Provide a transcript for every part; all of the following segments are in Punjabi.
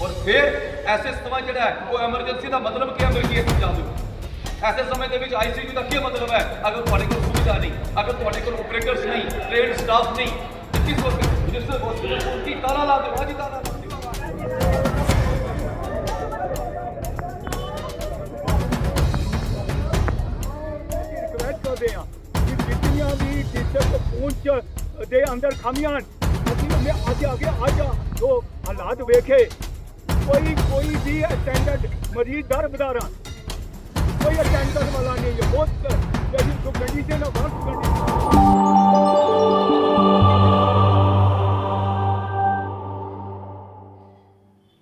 ਔਰ ਫਿਰ ਐਸੇ ਸਮਾਂ ਜਿਹੜਾ ਹੈ ਉਹ ਐਮਰਜੈਂਸੀ ਦਾ ਮਤਲਬ ਕੀ ਹੈ ਮੇਰੇ ਕੀ ਇਹ ਸਮਝਾ ਦਿਓ ਐਸੇ ਸਮੇਂ ਦੇ ਵਿੱਚ ਆਈਸੀਯੂ ਦਾ ਕੀ ਮਤਲਬ ਹੈ ਅਗਰ ਤੁਹਾਡੇ ਕੋਲ ਸੁਵਿਧਾ ਨਹੀਂ ਅਗਰ ਤੁਹਾਡੇ ਕੋਲ ਆਪਰੇਟਰਸ ਨਹੀਂ ਟ੍ਰੇਨਡ ਸਟਾਫ ਨਹੀਂ ਤਾਂ ਕਿਸ ਵਕਤ ਮਿਨਿਸਟਰ ਹਸਪੀਟਲ ਕੀ ਤਾਲਾ ਲਾ ਦਿਓ ਹਾਜੀ ਤਾਲਾ ਲਾ ਦਿਓ ਵੀ ਟੀਚਰ ਪਹੁੰਚ ਦੇ ਅੰਦਰ ਖਾਮੀਆਂ ਹਨ, ਅਸੀਂ ਉਹਨੇ ਅੱਜ ਆ ਗਿਆ ਅੱਜ ਉਹ ਹਾਲਾਤ ਵੇਖੇ ਕੋਈ ਕੋਈ ਵੀ ਅਟੈਂਡੈਂਟ ਮਰੀਜ਼ ਦਰ ਬਦਾਰਾ ਕੋਈ ਅਟੈਂਡੈਂਟ ਵਾਲਾ ਨਹੀਂ ਹੈ ਬਹੁਤ ਜਿਹੜੀ ਜੋ ਕੰਡੀਸ਼ਨ ਹੈ ਵਰਕ ਕੰਡੀਸ਼ਨ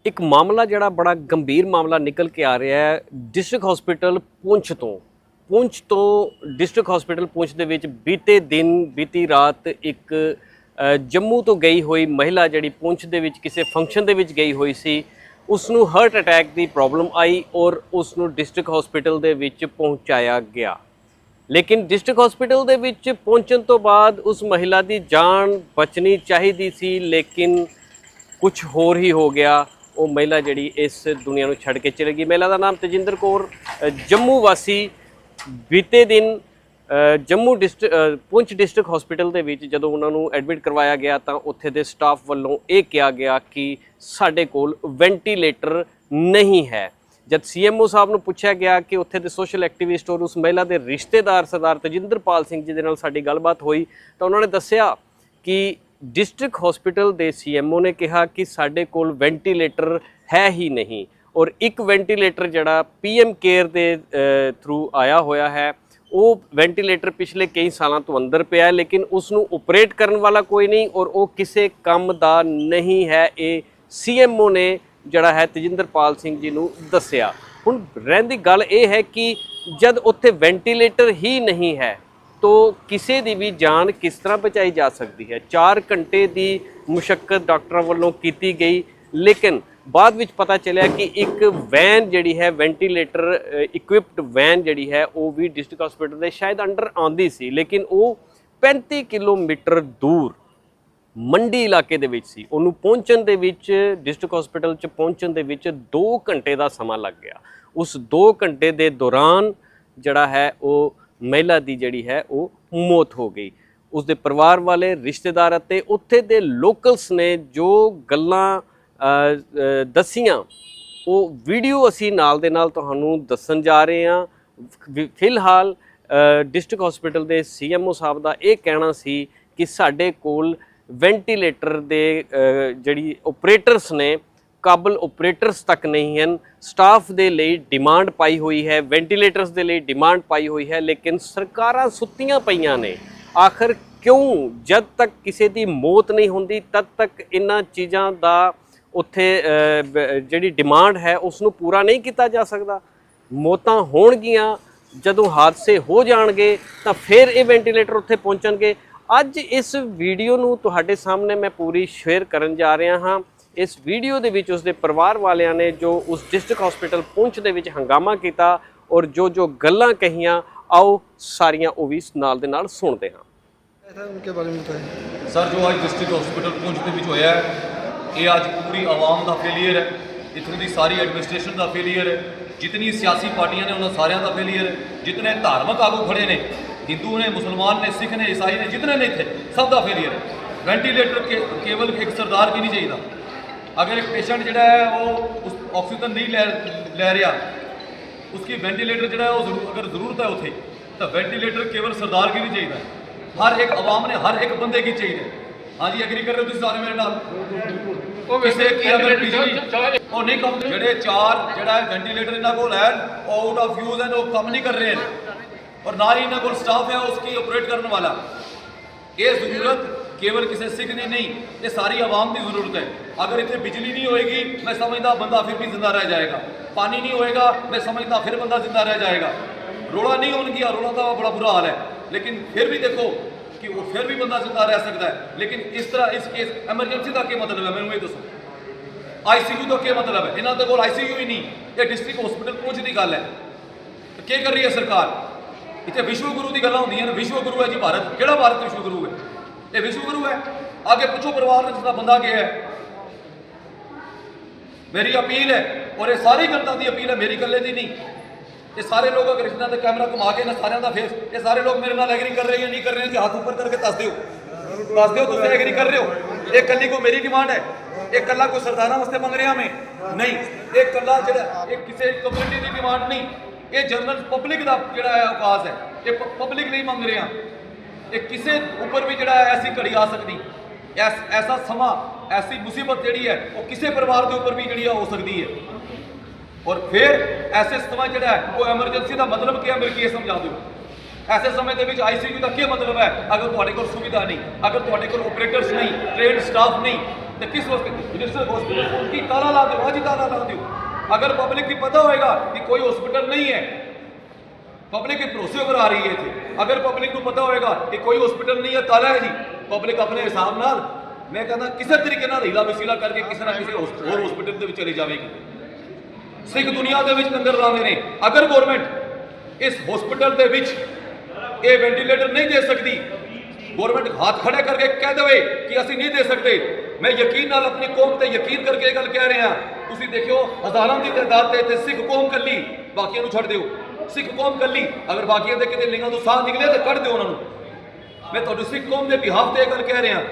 ਇੱਕ ਮਾਮਲਾ ਜਿਹੜਾ ਬੜਾ ਗੰਭੀਰ ਮਾਮਲਾ ਨਿਕਲ ਕੇ ਆ ਰਿਹਾ ਹੈ ਡਿਸਟ੍ਰਿਕਟ ਹਸਪੀਟਲ ਪੁੰਛ ਤੋਂ ਪੁੰਛ ਤੋਂ ਡਿਸਟ੍ਰਿਕਟ ਹਸਪੀਟਲ ਪੁੰਛ ਦੇ ਵਿੱਚ ਬੀਤੇ ਦਿਨ, ਬੀਤੀ ਰਾਤ ਇੱਕ ਜੰਮੂ ਤੋਂ ਗਈ ਹੋਈ ਮਹਿਲਾ ਜਿਹੜੀ ਪੁੰਛ ਦੇ ਵਿੱਚ ਕਿਸੇ ਫੰਕਸ਼ਨ ਦੇ ਵਿੱਚ ਗਈ ਹੋਈ ਸੀ ਉਸ ਨੂੰ ਹਾਰਟ ਅਟੈਕ ਦੀ ਪ੍ਰੋਬਲਮ ਆਈ ਔਰ ਉਸ ਨੂੰ ਡਿਸਟ੍ਰਿਕਟ ਹਸਪੀਟਲ ਦੇ ਵਿੱਚ ਪਹੁੰਚਾਇਆ ਗਿਆ। ਲੇਕਿਨ ਡਿਸਟ੍ਰਿਕਟ ਹਸਪੀਟਲ ਦੇ ਵਿੱਚ ਪਹੁੰਚਣ ਤੋਂ ਬਾਅਦ ਉਸ ਮਹਿਲਾ ਦੀ ਜਾਨ ਬਚਣੀ ਚਾਹੀਦੀ ਸੀ, ਲੇਕਿਨ ਕੁਝ ਹੋਰ ਹੀ ਹੋ ਗਿਆ। ਉਹ ਮਹਿਲਾ ਜਿਹੜੀ ਇਸ ਦੁਨੀਆ ਨੂੰ ਛੱਡ ਕੇ ਚਲੀ ਗਈ। ਮਹਿਲਾ ਦਾ ਨਾਮ ਤੇਜਿੰਦਰ ਕੌਰ ਜੰਮੂ ਵਾਸੀ ਬੀਤੇ ਦਿਨ Jammu district Poonch district hospital ਦੇ ਵਿੱਚ ਜਦੋਂ ਉਹਨਾਂ ਨੂੰ ਐਡਮਿਟ ਕਰਵਾਇਆ ਗਿਆ ਤਾਂ ਉੱਥੇ ਦੇ ਸਟਾਫ ਵੱਲੋਂ ਇਹ ਕਿਹਾ ਗਿਆ ਕਿ ਸਾਡੇ ਕੋਲ ਵੈਂਟੀਲੇਟਰ ਨਹੀਂ ਹੈ। ਜਦ ਸੀਐਮਓ ਸਾਹਿਬ ਨੂੰ ਪੁੱਛਿਆ ਗਿਆ ਕਿ ਉੱਥੇ ਦੇ ਸੋਸ਼ਲ ਐਕਟਿਵਿਸਟ ਔਰ ਉਸ ਮਹਿਲਾ ਦੇ ਰਿਸ਼ਤੇਦਾਰ ਸਰਦਾਰ ਤਜਿੰਦਰਪਾਲ ਸਿੰਘ ਜੀ ਦੇ ਨਾਲ ਸਾਡੀ ਗੱਲਬਾਤ ਹੋਈ ਤਾਂ ਉਹਨਾਂ ਨੇ ਦੱਸਿਆ ਕਿ ਡਿਸਟ੍ਰਿਕਟ ਹਸਪੀਟਲ ਦੇ ਸੀਐਮਓ ਨੇ ਕਿਹਾ ਕਿ ਸਾਡੇ ਕੋਲ ਵੈਂਟੀਲੇਟਰ ਹੈ ਹੀ ਨਹੀਂ। ਔਰ ਇੱਕ ਵੈਂਟੀਲੇਟਰ ਜਿਹੜਾ ਪੀਐਮ ਕੇਅਰ ਦੇ ਥਰੂ ਆਇਆ ਹੋਇਆ ਹੈ, ਉਹ ਵੈਂਟੀਲੇਟਰ ਪਿਛਲੇ ਕਈ ਸਾਲਾਂ ਤੋਂ ਅੰਦਰ ਪਿਆ ਹੈ, ਲੇਕਿਨ ਉਸ ਨੂੰ ਆਪਰੇਟ ਕਰਨ ਵਾਲਾ ਕੋਈ ਨਹੀਂ ਔਰ ਉਹ ਕਿਸੇ ਕੰਮ ਦਾ ਨਹੀਂ ਹੈ। ਇਹ ਸੀਐਮਓ ਨੇ ਜਿਹੜਾ ਹੈ ਤਜਿੰਦਰਪਾਲ ਸਿੰਘ ਜੀ ਨੂੰ ਦੱਸਿਆ। ਹੁਣ ਰਹਿੰਦੀ ਗੱਲ ਇਹ ਹੈ ਕਿ ਜਦ ਉੱਥੇ ਵੈਂਟੀਲੇਟਰ ਹੀ ਨਹੀਂ ਹੈ, ਤੋ ਕਿਸੇ ਦੀ ਵੀ ਜਾਨ ਕਿਸ ਤਰ੍ਹਾਂ ਬਚਾਈ ਜਾ ਸਕਦੀ ਹੈ? 4 ਘੰਟੇ ਦੀ ਮੁਸ਼ਕਲ ਡਾਕਟਰਾਂ ਵੱਲੋਂ ਕੀਤੀ ਗਈ, ਲੇਕਿਨ ਬਾਅਦ ਵਿੱਚ ਪਤਾ ਚੱਲਿਆ ਕਿ ਇੱਕ ਵੈਨ ਜਿਹੜੀ ਹੈ, ਵੈਂਟੀਲੇਟਰ ਇਕਵਿਪਡ ਵੈਨ ਜਿਹੜੀ ਹੈ, ਉਹ ਵੀ ਡਿਸਟ੍ਰਿਕਟ ਹਸਪੀਟਲ ਦੇ ਸ਼ਾਇਦ ਅੰਡਰ ਆਉਂਦੀ ਸੀ, ਲੇਕਿਨ ਉਹ 35 ਕਿਲੋਮੀਟਰ ਦੂਰ ਮੰਡੀ ਇਲਾਕੇ ਦੇ ਵਿੱਚ ਸੀ। ਉਹਨੂੰ ਪਹੁੰਚਣ ਦੇ ਵਿੱਚ ਡਿਸਟ੍ਰਿਕਟ ਹਸਪੀਟਲ ਚ ਪਹੁੰਚਣ ਦੇ ਵਿੱਚ 2 ਘੰਟੇ ਦਾ ਸਮਾਂ ਲੱਗ ਗਿਆ। ਉਸ 2 ਘੰਟੇ ਦੇ ਦੌਰਾਨ ਜਿਹੜਾ ਹੈ, ਉਹ ਮਹਿਲਾ ਦੀ ਜਿਹੜੀ ਹੈ, ਉਹ ਮੌਤ ਹੋ ਗਈ। ਉਸ ਦੇ ਪਰਿਵਾਰ ਵਾਲੇ, ਰਿਸ਼ਤੇਦਾਰ ਅਤੇ ਉੱਥੇ ਦੇ ਲੋਕਲਸ ਨੇ ਜੋ ਗੱਲਾਂ ਦੱਸੀਆਂ। ਉਹ ਵੀਡੀਓ ਅਸੀਂ ਨਾਲ ਦੇ ਨਾਲ ਤੁਹਾਨੂੰ ਦੱਸਣ ਜਾ ਰਹੇ ਹਾਂ। ਫਿਲਹਾਲ ਡਿਸਟ੍ਰਿਕਟ ਹਸਪੀਟਲ ਦੇ ਸੀਐਮਓ ਸਾਹਿਬ ਦਾ ਇਹ ਕਹਿਣਾ ਸੀ ਕਿ ਸਾਡੇ ਕੋਲ ਵੈਂਟੀਲੇਟਰ ਦੇ ਜਿਹੜੀ ਆਪਰੇਟਰਸ ਨੇ, ਕਾਬਲ ਆਪਰੇਟਰਸ ਤੱਕ ਨਹੀਂ ਹਨ। ਸਟਾਫ ਦੇ ਲਈ ਡਿਮਾਂਡ ਪਾਈ ਹੋਈ ਹੈ, ਵੈਂਟੀਲੇਟਰਸ ਦੇ ਲਈ ਡਿਮਾਂਡ ਪਾਈ ਹੋਈ ਹੈ, ਲੇਕਿਨ ਸਰਕਾਰਾਂ ਸੁੱਤੀਆਂ ਪਈਆਂ ਨੇ। ਆਖਰ ਕਿਉਂ? ਜਦ ਤੱਕ ਕਿਸੇ ਦੀ ਮੌਤ ਨਹੀਂ ਹੁੰਦੀ, ਤਦ ਤੱਕ ਇਹਨਾਂ ਚੀਜ਼ਾਂ ਦਾ ਉੱਥੇ ਜਿਹੜੀ ਡਿਮਾਂਡ ਹੈ ਉਸ ਨੂੰ ਪੂਰਾ ਨਹੀਂ ਕੀਤਾ ਜਾ ਸਕਦਾ। ਮੌਤਾਂ ਹੋਣਗੀਆਂ ਜਦੋਂ ਹਾਦਸੇ ਹੋ ਜਾਣਗੇ ਤਾਂ ਫਿਰ ਇਹ ਵੈਂਟੀਲੇਟਰ ਉੱਥੇ ਪਹੁੰਚਣਗੇ। ਅੱਜ ਇਸ ਵੀਡੀਓ ਨੂੰ ਤੁਹਾਡੇ ਸਾਹਮਣੇ ਮੈਂ ਪੂਰੀ ਸ਼ੇਅਰ ਕਰਨ ਜਾ ਰਿਹਾ ਹਾਂ। ਇਸ ਵੀਡੀਓ ਦੇ ਵਿੱਚ ਉਸਦੇ ਪਰਿਵਾਰ ਵਾਲਿਆਂ ਨੇ ਜੋ ਉਸ ਡਿਸਟ੍ਰਿਕਟ ਹਸਪੀਟਲ ਪਹੁੰਚ ਦੇ ਵਿੱਚ ਹੰਗਾਮਾ ਕੀਤਾ ਔਰ ਜੋ ਜੋ ਗੱਲਾਂ ਕਹੀਆਂ ਆਓ ਸਾਰੀਆਂ ਉਹ ਵੀ ਨਾਲ ਦੇ ਨਾਲ ਸੁਣਦੇ ਹਾਂ। ਸਰ ਜੋ ਅੱਜ ਡਿਸਟ੍ਰਿਕਟ ਹਸਪੀਟਲ ਪਹੁੰਚ ਦੇ ਵਿੱਚ ਹੋਇਆ ਇਹ ਅੱਜ ਪੂਰੀ ਆਵਾਮ ਦਾ ਫੇਲੀਅਰ ਹੈ। ਇੱਥੋਂ ਦੀ ਸਾਰੀ ਐਡਮਿਨਿਸਟ੍ਰੇਸ਼ਨ ਦਾ ਫੇਲੀਅਰ ਹੈ। ਜਿਤਨੀ ਸਿਆਸੀ ਪਾਰਟੀਆਂ ਨੇ ਉਹਨਾਂ ਸਾਰਿਆਂ ਦਾ ਫੇਲੀਅਰ ਹੈ। ਜਿਤਨੇ ਧਾਰਮਿਕ ਆਗੂ ਖੜੇ ਨੇ, ਹਿੰਦੂ ਨੇ, ਮੁਸਲਮਾਨ ਨੇ, ਸਿੱਖ ਨੇ, ਈਸਾਈ ਨੇ, ਜਿਤਨੇ ਨੇ ਇੱਥੇ, ਸਭ ਦਾ ਫੇਲੀਅਰ ਹੈ। ਵੈਂਟੀਲੇਟਰ ਕੇਵਲ ਇੱਕ ਸਰਦਾਰ ਵੀ ਨਹੀਂ ਚਾਹੀਦਾ। ਅਗਰ ਇੱਕ ਪੇਸ਼ੈਂਟ ਜਿਹੜਾ ਹੈ, ਉਹ ਉਸ ਆਕਸੀਜਨ ਨਹੀਂ ਲੈ ਲੈ ਰਿਹਾ ਉਸकी ਵੈਂਟੀਲੇਟਰ ਜਿਹੜਾ ਹੈ, ਉਹ ਜ਼ਰੂਰ, ਅਗਰ ਜ਼ਰੂਰਤ ਹੈ ਉੱਥੇ, ਤਾਂ ਵੈਂਟੀਲੇਟਰ ਕੇਵਲ ਸਰਦਾਰ ਕੀ ਨਹੀਂ ਚਾਹੀਦਾ। ਹਰ ਇੱਕ ਆਵਾਮ ਨੇ, ਹਰ ਇੱਕ ਬੰਦੇ ਕੀ ਚਾਹੀਦਾ? ਹਾਂਜੀ ਐਗਰੀ ਕਰ ਰਹੇ ਹੋ ਤੁਸੀਂ ਸਾਰੇ ਮੇਰੇ ਨਾਲ ਉਹ ਕਿਸੇ ਕੀ ਅਗਰ ਬਿਜਲੀ ਉਹ ਨਹੀਂ ਕੰਮ ਜਿਹੜੇ ਚਾਰ ਜਿਹੜਾ ਵੈਂਟੀਲੇਟਰ ਇਹਨਾਂ ਕੋਲ ਹੈ ਉਹ ਆਊਟ ਆਫ ਯੂਜ਼ ਹੈ ਉਹ ਕੰਮ ਨਹੀਂ ਕਰ ਰਹੇ ਨੇ ਔਰ ਨਾ ਹੀ ਇਹਨਾਂ ਕੋਲ ਸਟਾਫ ਹੈ ਉਸकी ਆਪਰੇਟ ਕਰਨ ਵਾਲਾ ਇਹ ਜ਼ਰੂਰਤ ਕੇਵਲ ਕਿਸੇ ਸਿੱਖ ਦੀ ਨਹੀਂ ਇਹ ਸਾਰੀ ਆਵਾਮ ਦੀ ਜ਼ਰੂਰਤ ਹੈ ਅਗਰ ਇੱਥੇ ਬਿਜਲੀ ਨਹੀਂ ਹੋਏਗੀ ਮੈਂ ਸਮਝਦਾ ਬੰਦਾ ਫਿਰ ਵੀ ਜ਼ਿੰਦਾ ਰਹਿ ਜਾਏਗਾ ਪਾਣੀ ਨਹੀਂ ਹੋਏਗਾ ਮੈਂ ਸਮਝਦਾ ਫਿਰ ਬੰਦਾ ਜ਼ਿੰਦਾ ਰਹਿ ਜਾਏਗਾ ਰੋਲਾ ਨਹੀਂ ਹੋਣਗੀਆਂ ਰੋਲਾ ਦਾ ਬੜਾ ਬੁਰਾ ਹਾਲ ਹੈ ਲੇਕਿਨ ਫਿਰ ਵੀ ਦੇਖੋ ਕਿ ਉਹ ਫਿਰ ਵੀ ਬੰਦਾ ਜ਼ਿੰਦਾ ਰਹਿ ਸਕਦਾ ਹੈ। ਲੇਕਿਨ ਇਸ ਤਰ੍ਹਾਂ ਇਸ ਕੇਸ ਐਮਰਜੈਂਸੀ ਦਾ ਕੀ ਮਤਲਬ ਹੈ? ਮੈਨੂੰ ਇਹ ਦੱਸੋ। ਆਈਸੀਯੂ ਦਾ ਕੀ ਮਤਲਬ ਹੈ? ਇਹਨਾਂ ਦੇ ਕੋਲ ਆਈਸੀਯੂ ਹੀ ਨਹੀਂ। ਇਹ ਡਿਸਟ੍ਰਿਕਟ ਹਸਪੀਟਲ ਪਹੁੰਚ ਦੀ ਗੱਲ ਹੈ। ਤੇ ਕੀ ਕਰ ਰਹੀ ਹੈ ਸਰਕਾਰ? ਇੱਥੇ ਵਿਸ਼ਵ ਗੁਰੂ ਦੀ ਗੱਲਾਂ ਹੁੰਦੀਆਂ ਨੇ। ਵਿਸ਼ਵ ਗੁਰੂ ਹੈ ਜੀ ਭਾਰਤ। ਕਿਹੜਾ ਭਾਰਤ ਵਿਸ਼ਵ ਗੁਰੂ ਹੈ? ਇਹ ਵਿਸ਼ਵ ਗੁਰੂ ਹੈ? ਅੱਗੇ ਪੁੱਛੋ ਪਰਿਵਾਰ ਦੇ ਜਿਸਦਾ ਬੰਦਾ ਗਿਆ ਹੈ। ਮੇਰੀ ਅਪੀਲ ਹੈ ਔਰ ਇਹ ਸਾਰੀ ਜਨਤਾ ਦੀ ਅਪੀਲ ਹੈ, ਮੇਰੀ ਇਕੱਲੇ ਦੀ ਨਹੀਂ। ਇਹ ਸਾਰੇ ਲੋਕ ਅਗਰ ਇਸਨਾ ਤੇ ਕੈਮਰਾ ਘੁਮਾ ਕੇ ਨਾ ਸਾਰਿਆਂ ਦਾ ਫੇਸ ਇਹ ਸਾਰੇ ਲੋਕ ਮੇਰੇ ਨਾਲ ਐਗਰੀ ਕਰ ਰਹੇ ਜਾਂ ਨਹੀਂ ਕਰ ਰਹੇ ਜੀ ਹੱਥ ਉੱਪਰ ਕਰਕੇ ਦੱਸ ਦਿਓ। ਦੱਸ ਦਿਓ, ਤੁਸੀਂ ਐਗਰੀ ਕਰ ਰਹੇ ਹੋ? ਇਹ ਕੱਲੀ ਕੋ ਮੇਰੀ ਡਿਮਾਂਡ ਹੈ? ਇਹ ਕੱਲਾ ਕੋਈ ਸਰਦਾਰਾਂ ਵਾਸਤੇ ਮੰਗ ਰਿਹਾ ਮੈਂ? ਨਹੀਂ। ਇਹ ਕੱਲਾ ਜਿਹੜਾ, ਇਹ ਕਿਸੇ ਕਮਿਊਨਿਟੀ ਦੀ ਡਿਮਾਂਡ ਨਹੀਂ। ਇਹ ਜਨਰਲ ਪਬਲਿਕ ਦਾ ਜਿਹੜਾ ਹੈ ਆਵਾਜ਼ ਹੈ, ਇਹ ਪਬਲਿਕ ਲਈ ਮੰਗ ਰਿਹਾ। ਇਹ ਕਿਸੇ ਉੱਪਰ ਵੀ ਜਿਹੜਾ ਐਸੀ ਘੜੀ ਆ ਸਕਦੀ। ਐਸਾ ਸਮਾਂ, ਐਸੀ ਮੁਸੀਬਤ ਜਿਹੜੀ ਹੈ, ਉਹ ਕਿਸੇ ਪਰਿਵਾਰ ਦੇ ਉੱਪਰ ਵੀ ਜਿਹੜੀ ਆ ਹੋ ਸਕਦੀ ਹੈ। ਔਰ ਫਿਰ ਐਸੇ ਸਮਾਂ ਜਿਹੜਾ ਉਹ ਐਮਰਜੈਂਸੀ ਦਾ ਮਤਲਬ ਕੀ ਹੈ, ਮੇਰੇ ਕੀ ਇਹ ਸਮਝਾ ਦਿਓ? ਐਸੇ ਸਮੇਂ ਦੇ ਵਿੱਚ ਆਈਸੀਯੂ ਦਾ ਕੀ ਮਤਲਬ ਹੈ? ਅਗਰ ਤੁਹਾਡੇ ਕੋਲ ਸੁਵਿਧਾ ਨਹੀਂ, ਅਗਰ ਤੁਹਾਡੇ ਕੋਲ ਆਪਰੇਟਰਸ ਨਹੀਂ ਟ੍ਰੇਨਡ ਸਟਾਫ ਨਹੀਂ, ਤੇ ਕਿਸ ਵਾਸਤੇ? ਮਿਨਿਸਟਰ ਹਸਪੀਟਲ ਕੀ ਤਾਲਾ ਲਾ ਦਿਓ ਅੱਜ ਹੀ ਤਾਲਾ ਲਾ ਦਿਓ। ਅਗਰ ਪਬਲਿਕ ਨੂੰ ਪਤਾ ਹੋਏਗਾ ਕਿ ਕੋਈ ਹਸਪੀਟਲ ਨਹੀਂ ਹੈ ਪਬਲਿਕ ਇਹ ਭਰੋਸੇ ਉੱਪਰ ਆ ਰਹੀ ਹੈ ਇੱਥੇ। ਅਗਰ ਪਬਲਿਕ ਨੂੰ ਪਤਾ ਹੋਏਗਾ ਕਿ ਕੋਈ ਹਸਪੀਟਲ ਨਹੀਂ ਹੈ, ਤਾਲਾ ਹੈ ਜੀ। ਪਬਲਿਕ ਆਪਣੇ ਹਿਸਾਬ ਨਾਲ, ਮੈਂ ਕਹਿੰਦਾ ਕਿਸੇ ਤਰੀਕੇ ਨਾਲ ਹੀਲਾ ਵਸੀਲਾ ਕਰਕੇ ਕਿਸੇ ਨਾ ਕਿਸੇ ਹੋਰ ਹਸਪੀਟਲ ਦੇ ਵਿੱਚ ਚਲੀ ਜਾਵੇਗੀ। ਸਿੱਖ ਦੁਨੀਆ ਦੇ ਵਿੱਚ ਲੰਗਰ ਲਾਉਂਦੇ ਨੇ। ਅਗਰ ਗਵਰਨਮੈਂਟ ਇਸ ਹਸਪੀਟਲ ਦੇ ਵਿੱਚ ਇਹ ਵੈਂਟੀਲੇਟਰ ਨਹੀਂ ਦੇ ਸਕਦੀ ਗਵਰਨਮੈਂਟ ਹੱਥ ਖੜੇ ਕਰਕੇ ਕਹਿ ਦੇਵੇ ਕਿ ਅਸੀਂ ਨਹੀਂ ਦੇ ਸਕਦੇ। ਮੈਂ ਯਕੀਨ ਨਾਲ ਆਪਣੀ ਕੌਮ ਤੇ ਯਕੀਨ ਕਰਕੇ ਇਹ ਗੱਲ ਕਹਿ ਰਿਹਾ ਤੁਸੀਂ ਦੇਖਿਓ, ਹਜ਼ਾਰਾਂ ਦੀ ਤਾਦਾਦ ਤੇ ਇੱਥੇ ਸਿੱਖ ਕੌਮ ਕੱਲੀ ਬਾਕੀਆਂ ਨੂੰ ਛੱਡ ਦਿਓ। ਸਿੱਖ ਕੌਮ ਕੱਲੀ ਅਗਰ ਬਾਕੀਆਂ ਦੇ ਕਿਤੇ ਲਿੰਗਾਂ ਤੋਂ ਸਾਹ ਨਿਕਲੇ ਤਾਂ ਕੱਢ ਦਿਓ ਉਹਨਾਂ ਨੂੰ। ਮੈਂ ਤੁਹਾਨੂੰ ਸਿੱਖ ਕੌਮ ਦੇ ਬਿਹਾਫ ਤੇ ਇਹ ਗੱਲ ਕਹਿ ਰਿਹਾ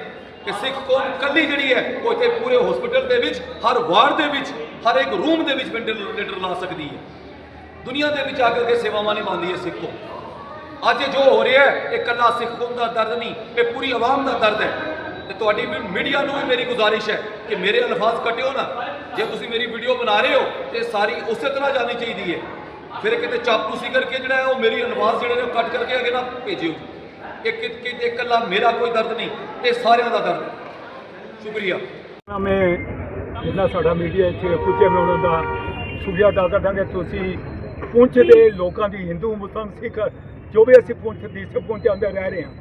ਕਿ ਸਿੱਖ ਕੌਮ ਕੱਲੀ ਜਿਹੜੀ ਹੈ, ਉਹ ਇੱਥੇ ਪੂਰੇ ਹਸਪੀਟਲ ਦੇ ਵਿੱਚ, ਹਰ ਵਾਰਡ ਦੇ ਵਿੱਚ, ਹਰ ਇੱਕ ਰੂਮ ਦੇ ਵਿੱਚ ਵੈਂਟੀਲੇਟਰ ਲਾ ਸਕਦੀ ਹੈ। ਦੁਨੀਆ ਦੇ ਵਿੱਚ ਆ ਕੇ ਸੇਵਾਵਾਂ ਨਿਭਾਉਂਦੀ ਹੈ ਸਿੱਖ ਕੌਮ। ਅੱਜ ਜੋ ਹੋ ਰਿਹਾ ਹੈ, ਇਹ ਕੱਲਾ ਸਿੱਖ ਕੌਮ ਦਾ ਦਰਦ ਨਹੀਂ, ਇਹ ਪੂਰੀ ਆਵਾਮ ਦਾ ਦਰਦ ਹੈ। ਤੇ ਤੁਹਾਡੀ ਵੀ ਮੀਡੀਆ ਨੂੰ ਵੀ ਮੇਰੀ ਗੁਜ਼ਾਰਿਸ਼ ਹੈ ਕਿ ਮੇਰੇ ਅਲਫਾਜ਼ ਕੱਟਿਓ ਨਾ। ਜੇ ਤੁਸੀਂ ਮੇਰੀ ਵੀਡੀਓ ਬਣਾ ਰਹੇ ਹੋ, ਤੇ ਸਾਰੀ ਉਸੇ ਤਰ੍ਹਾਂ ਜਾਣੀ ਚਾਹੀਦੀ ਹੈ। ਫਿਰ ਕਿਤੇ ਚਾਪਲੂਸੀ ਕਰਕੇ ਜਿਹੜਾ ਹੈ, ਉਹ ਮੇਰੀ ਅਲਫਾਜ਼ ਜਿਹੜੇ ਨੇ ਉਹ ਕੱਟ ਕਰਕੇ ਅਗੇ ਨਾ ਭੇਜਿਓ ਜੀ ਇੱਕ ਇੱਕ ਇਕੱਲਾ ਮੇਰਾ ਕੋਈ ਦਰਦ ਨਹੀਂ, ਇਹ ਸਾਰਿਆਂ ਦਾ ਦਰਦ। ਸ਼ੁਕਰੀਆ। ਮੈਂ ਜਿੰਨਾ ਸਾਡਾ ਮੀਡੀਆ ਇੱਥੇ ਪੁੱਜੇ ਮੈਂ ਉਹਨਾਂ ਦਾ ਸ਼ੁਕਰੀਆ ਅਦਾ ਕਰਦਾ ਕਿ ਤੁਸੀਂ ਪੁੰਛ ਦੇ ਲੋਕਾਂ ਦੀ ਹਿੰਦੂ, ਮੁਸਲਮਾਨ, ਸਿੱਖ, ਜੋ ਵੀ ਅਸੀਂ ਪੁੰਛ ਦੀ ਸਭ ਪੁੰਛ ਦੇ ਅੰਦਰ ਰਹਿ ਰਹੇ ਹਾਂ।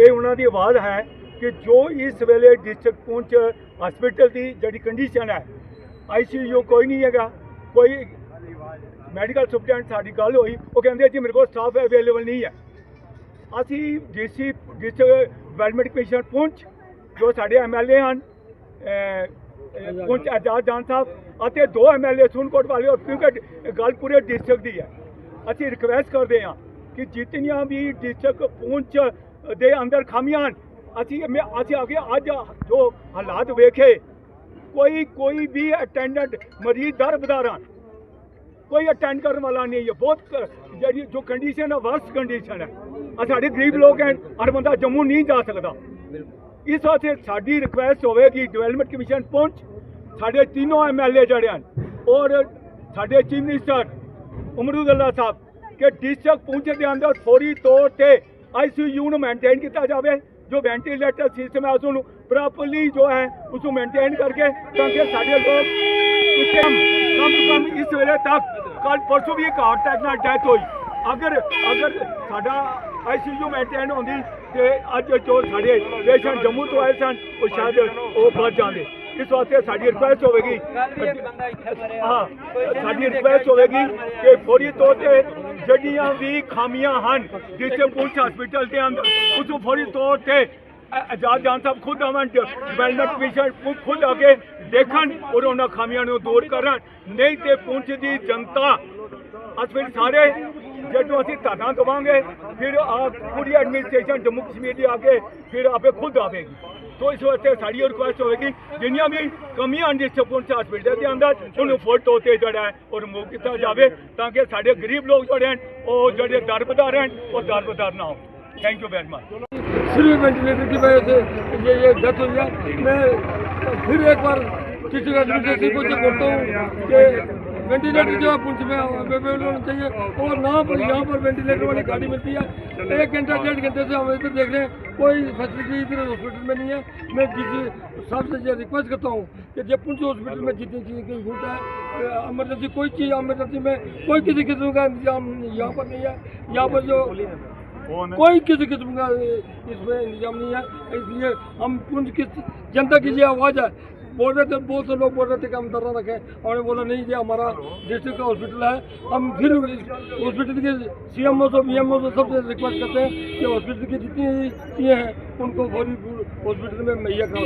ਇਹ ਉਹਨਾਂ ਦੀ ਆਵਾਜ਼ ਹੈ ਕਿ ਜੋ ਇਸ ਵੇਲੇ ਡਿਸਟ੍ਰਿਕਟ ਪੁੰਛ ਹਸਪੀਟਲ ਦੀ ਜਿਹੜੀ ਕੰਡੀਸ਼ਨ ਹੈ ਆਈਸੀਯੂ ਕੋਈ ਨਹੀਂ ਹੈਗਾ। ਕੋਈ ਮੈਡੀਕਲ ਸੁਪਰਡੈਂਟ ਸਾਡੀ ਗੱਲ ਹੋਈ, ਉਹ ਕਹਿੰਦੇ ਜੀ ਮੇਰੇ ਕੋਲ ਸਟਾਫ ਅਵੇਲੇਬਲ ਨਹੀਂ ਹੈ। ਅਸੀਂ DC district development commission Poonch ਜੋ ਸਾਡੇ ਐਮਐਲਏ ਹਨ ਅਹ, ਅਹ, ਪੁੰਛ ਆਜ਼ਾਦ ਜਾਨ ਸਾਹਿਬ ਅਤੇ ਦੋ ਐਮਐਲਏ ਸੁਨਕੋਟ ਵਾਲੇ ਔਰ ਕਿਉਂਕਿ ਗੱਲ ਪੂਰੇ ਡਿਸਟ੍ਰਿਕਟ ਦੀ ਹੈ। ਅਸੀਂ ਰਿਕਵੈਸਟ ਕਰਦੇ ਹਾਂ ਕਿ ਜਿਤਨੀਆਂ ਵੀ ਡਿਸਟ੍ਰਿਕਟ ਪੁੰਛ ਦੇ ਅੰਦਰ ਖਾਮੀਆਂ ਹਨ ਅਸੀਂ ਮੈਂ ਅਸੀਂ ਅੱਗੇ ਅੱਜ ਜੋ ਹਾਲਾਤ ਵੇਖੇ ਕੋਈ ਕੋਈ ਵੀ ਅਟੈਂਡੈਂਟ ਮਰੀਜ਼ ਦਰ ਬਦਾਰਾਂ ਕੋਈ ਅਟੈਂਡ ਕਰਨ ਵਾਲਾ ਨਹੀਂ ਹੈ। ਬਹੁਤ ਜਿਹੜੀ ਜੋ ਕੰਡੀਸ਼ਨ ਹੈ ਵਰਸਟ ਕੰਡੀਸ਼ਨ ਹੈ। ਆ ਸਾਡੇ ਗਰੀਬ ਲੋਕ ਹਨ ਹਰ ਬੰਦਾ ਜੰਮੂ ਨਹੀਂ ਜਾ ਸਕਦਾ। ਇਸ ਵਾਸਤੇ ਸਾਡੀ ਰਿਕੁਐਸਟ ਹੋਵੇਗੀ ਡਿਵੈਲਪਮੈਂਟ ਕਮਿਸ਼ਨ ਪਹੁੰਚ ਸਾਡੇ ਤਿੰਨੋਂ ਐਮਐਲਏ ਜਿਹੜੇ ਹਨ ਔਰ ਸਾਡੇ ਚੀਫ ਮਿਨਿਸਟਰ ਅਮਰੂਦ ਅੱਲਾ ਸਾਹਿਬ ਕਿ ਡਿਸਟ੍ਰਿਕਟ ਪੁੰਛ ਦੇ ਅੰਦਰ ਫੌਰੀ ਤੌਰ ਤੇ ਆਈਸੀਯੂ ਨੂੰ ਮੇਨਟੇਨ ਕੀਤਾ ਜਾਵੇ ਜੋ ਵੈਂਟੀਲੇਟਰ ਸਿਸਟਮ ਹੈ ਉਸ ਨੂੰ ਪ੍ਰੋਪਰਲੀ ਜੋ ਹੈ ਉਸ ਨੂੰ ਮੇਨਟੇਨ ਕਰਕੇ ਤਾਂ ਕਿ ਸਾਡੇ ਲੋਕ ਇੱਥੇ ਕਮ ਕਮ ਇਸ ਵੇਲੇ ਤੱਕ ਕੱਲ ਪਰਸੋਂ ਵੀ ਇੱਕ ਹਾਰਟ ਅਟੈਕ ਨਾਲ ਡੈਥ ਹੋਈ। ਅਗਰ ਅਗਰ ਸਾਡਾ ਆਈਸੀਯੂ ਮੇਨਟੇਨ ਹੁੰਦੀ ਤੇ ਅੱਜ ਜੋ ਸਾਡੇ ਪੇਸ਼ੈਂਟ ਜੰਮੂ ਤੋਂ ਆਏ ਸਨ ਉਹ ਸ਼ਾਇਦ ਉਹ ਬਚ ਜਾਂਦੇ ਇਸ ਵਾਸਤੇ ਸਾਡੀ ਰਿਕੁਐਸਟ ਹੋਵੇਗੀ। ਹਾਂ ਸਾਡੀ ਰਿਕੁਐਸਟ ਹੋਵੇਗੀ ਕਿ ਫੌਰੀ ਤੌਰ ਤੇ ਜਿਹੜੀਆਂ ਵੀ ਖਾਮੀਆਂ ਹਨ ਜਿੱਥੇ ਪੁਲਿਸ ਹਸਪੀਟਲ ਦੇ ਅੰਦਰ ਉਸ ਨੂੰ ਫੌਰੀ ਤੌਰ ਤੇ ਆਜ਼ਾਦ ਜਾਨ ਸਾਹਿਬ ਖੁਦ ਆਵਣ ਡਿਵੈਲਪਮੈਂਟ ਕਮਿਸ਼ਨ ਖੁਦ- ਖੁਦ ਆ ਕੇ ਦੇਖਣ ਔਰ ਉਹਨਾਂ ਖਾਮੀਆਂ ਨੂੰ ਦੂਰ ਕਰਨ। ਨਹੀਂ ਤੇ ਪੁੰਛ ਦੀ ਜਨਤਾ ਫਿਰ ਸਾਰੇ ਜਦੋਂ ਅਸੀਂ ਧਰਨਾ ਦਵਾਂਗੇ ਫਿਰ ਆ ਪੂਰੀ ਐਡਮਿਨਿਸਟ੍ਰੇਸ਼ਨ ਜੰਮੂ ਕਸ਼ਮੀਰ ਦੀ ਆ ਕੇ ਫਿਰ ਆਪੇ ਖੁਦ ਆਵੇਗੀ ਤੋ ਇਸ ਵਾਸਤੇ ਸਾਡੀ ਰਿਕੁਐਸਟ ਹੋਵੇਗੀ ਜਿੰਨੀਆਂ ਵੀ ਕਮੀਆਂ ਹਨ ਜਿਸ ਪੁੰਛ ਹਸਪੀਟਲ ਦੇ ਅੰਦਰ ਉਹਨੂੰ ਫੁੱਟ ਤੋਂ ਤੇ ਜਿਹੜਾ ਹੈ ਉਹ ਰਿਮੂਵ ਕੀਤਾ ਜਾਵੇ ਤਾਂ ਕਿ ਸਾਡੇ ਗਰੀਬ ਲੋਕ ਜਿਹੜੇ ਹਨ ਉਹ ਜਿਹੜੇ ਦਰਬਦਾਰ ਹਨ ਉਹ ਦਰਬਦਾਰ ਨਾ ਹੋ ਥੈਂਕ ਯੂ ਵੈਰੀ ਮਚ सिर्फ वेंटिलेटर की वजह से ये ये डेथ हुई है मैं फिर एक बार किसी एडमिनिस्ट्रेशन को जो बोलता हूँ कि वेंटिलेटर जो है पुंछ में अवेलेबल होना चाहिए। और ना पर यहाँ पर वेंटिलेटर वाली गाड़ी मिलती है। एक घंटा डेढ़ घंटे से हम इधर देख रहे हैं। कोई फैसिलिटी इधर हॉस्पिटल में नहीं है। मैं किसी साहब से ये रिक्वेस्ट करता हूँ कि जब पुंछ हॉस्पिटल में जितनी चीज़ की ज़रूरत है इमरजेंसी कोई चीज़ इमरजेंसी में कोई किसी किस्म का इंतज़ाम यहाँ पर नहीं है। यहाँ पर जो कोई किसी किस्म का इसमें इंतज़ाम नहीं है। इसलिए हम पुंछ की जनता की ये आवाज़ है बोल रहे थे बहुत से लोग बोल रहे थे कि हम धरना रखें हमने बोला नहीं ये हमारा डिस्ट्रिक्ट का हॉस्पिटल है हम फिर हॉस्पिटल के सी एम ओ से बी एम ओ से सबसे रिक्वेस्ट करते हैं कि हॉस्पिटल की जितनी चीज़ें हैं उनको फौरी हॉस्पिटल में मुहैया करो